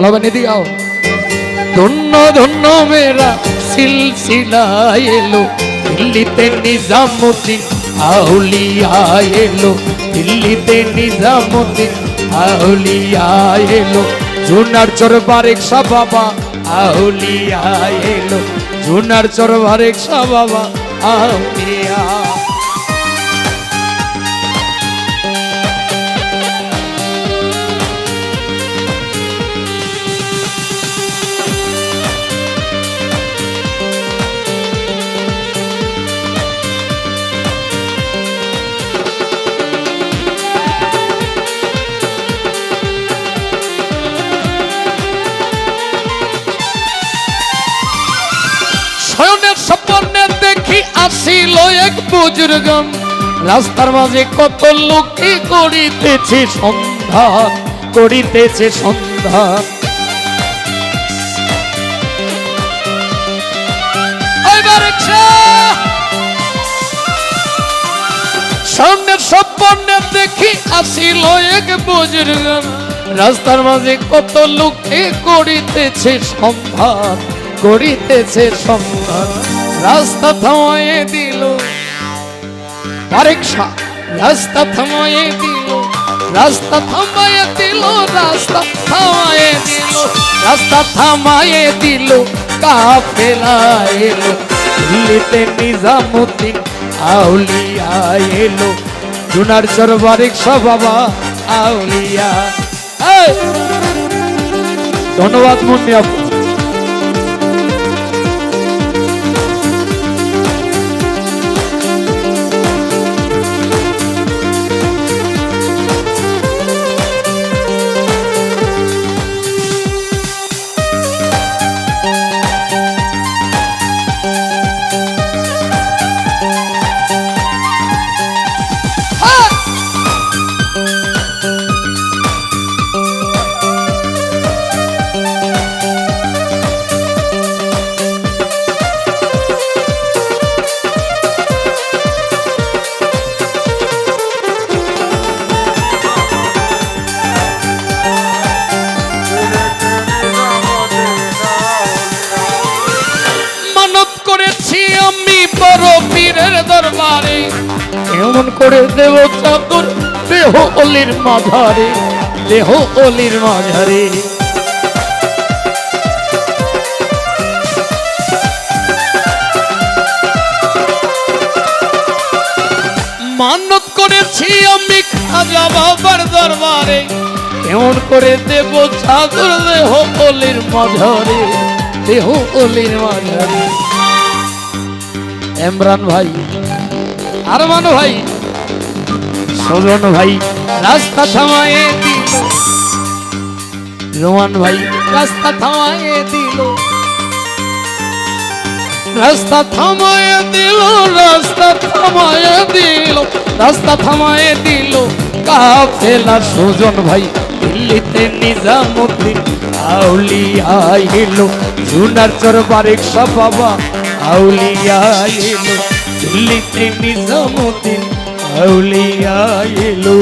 খোলা বানিয়ে দিও ধন্য ধন্য মেরা সিলসিলা এলো। দিল্লিতে নিজামুদ্দিন আউলিয়া এলো। দিল্লিতে নিজামুদ্দিন আউলিয়া এলো। জুনার চর বারেক শাহ বাবা আউলিয়া এলো। জুনার বারেক শাহ বাবা আউলিয়া বুজুর্গম, রাস্তার মাঝে কত লোকে করিতেছে সন্ধান করিতেছে সন্ধান সামনের স্বপ্নে দেখি আসিল এক বুজুর্গম, রাস্তার মাঝে কত লোকে করিতেছে সন্ধান করিতেছে সন্ধান রাস্তা থামায়ে দিল আরেকশা রাস্তা থামায়ে দিল রাস্তা থামায়ে দিল রাস্তা থামায়ে দিল রাস্তা থামায়ে দিল কাফেলা এলো দিল্লিতে নিজামুদ্দিন আউলিয়া এলো জুনার চর বারিকশা বাবা আউলিয়া! ধন্যবাদ মুন্নি আপু বড় পীরের দরবারে। এমন করে দেব চাদর দেহ অলির মাঝারে, দেহ অলির মাঝারে। মানত করেছি আমি খাজা বাবার দরবারে। এমন করে দেব চাদর দেহ অলির মাঝারে, দেহ অলির মাঝারে। ইমরান ভাই আরমান ভাই সজন ভাই রাস্তা থামায়ে দিল। রোমান ভাই রাস্তা থামায়ে দিল। রাস্তা থামায়ে দিল রাস্তা থামায়ে দিল রাস্তা থামায়ে দিল। কাফেলা সুজন ভাই দিল্লিতে নিজামুদ্দিন আউলিয়া এলো জুনার চর বারিক বাবা আউলিয়া এলো দিল্লিতে নিজামুদ্দিন আউলিয়া এলো।